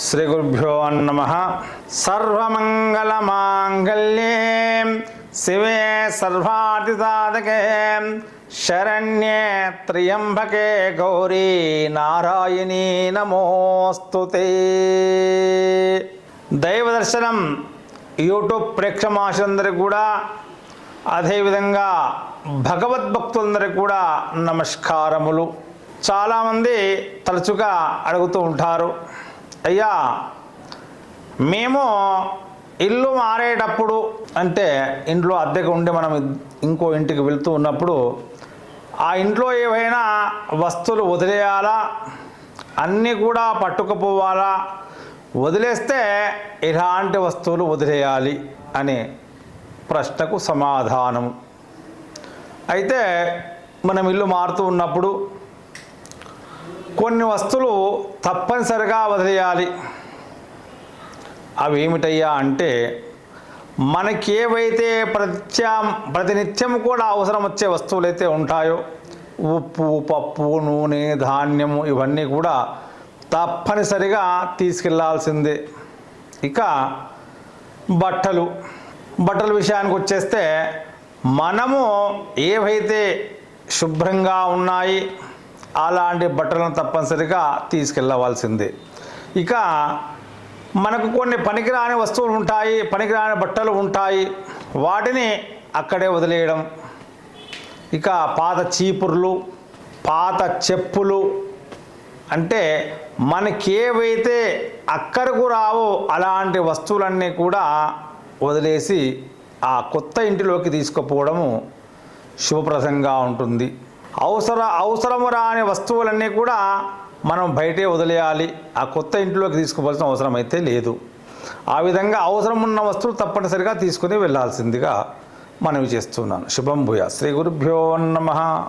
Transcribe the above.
శ్రీ గురుభ్యో నమ. సర్వమంగళమాంగళ్యే. శివే సర్వాదిసాధకే శరణ్యే త్ర్యంబకే గౌరీ నారాయణీ నమోస్తుతే దైవ దర్శనం యూట్యూబ్ ప్రేక్షమాశులందరికీ కూడా అదేవిధంగా భగవద్భక్తులందరికీ కూడా నమస్కారములు. చాలామంది తరచుగా అడుగుతూ ఉంటారు. అయ్యా మేము ఇల్లు మారేటప్పుడు అంటే ఇంట్లో అద్దెకు ఉండి మనం ఇంకో ఇంటికి వెళ్తూ ఉన్నప్పుడు ఆ ఇంట్లో ఏవైనా వస్తువులు వదిలేయాలా? అన్నీ కూడా పట్టుకుపోవాలా? వదిలేస్తే ఇలాంటి వస్తువులు వదిలేయాలి అనే ప్రశ్నకు సమాధానం. అయితే మనం ఇల్లు మారుతూ ఉన్నప్పుడు కొన్ని వస్తువులు తప్పనిసరిగా వదిలేయాలి. అవి ఏమిటయ్యా అంటే మనకి ఏవైతే ప్రతినిత్యం కూడా అవసరం వచ్చే వస్తువులు అయితే ఉంటాయో ఉప్పు పప్పు నూనె ధాన్యము ఇవన్నీ కూడా తప్పనిసరిగా తీసుకెళ్ళాల్సిందే. ఇక బట్టలు. బట్టల విషయానికి వచ్చేస్తే మనము ఏవైతే శుభ్రంగా ఉన్నాయి అలాంటి బట్టలను తప్పనిసరిగా తీసుకెళ్ళవలసిందే ఇక మనకు కొన్ని పనికిరాని వస్తువులు ఉంటాయి పనికిరాని బట్టలు ఉంటాయి. వాటిని అక్కడే వదిలేయడం. ఇక పాత చీపుర్లు పాత చెప్పులు అంటే మనకేవైతే అక్కడకు రావో అలాంటి వస్తువులన్నీ కూడా వదిలేసి ఆ కొత్త ఇంటిలోకి తీసుకుపోవడము శుభప్రదంగా ఉంటుంది. అవసర అవసరము రాని వస్తువులన్నీ కూడా మనం బయటే వదిలేయాలి. ఆ కొత్త ఇంట్లోకి తీసుకోవాల్సిన అవసరం అయితే లేదు. ఆ విధంగా అవసరం ఉన్న వస్తువులు తప్పనిసరిగా తీసుకుని వెళ్ళాల్సిందిగా మనవి చేస్తున్నాను. శుభం భూయ. శ్రీ గురుభ్యో నమ.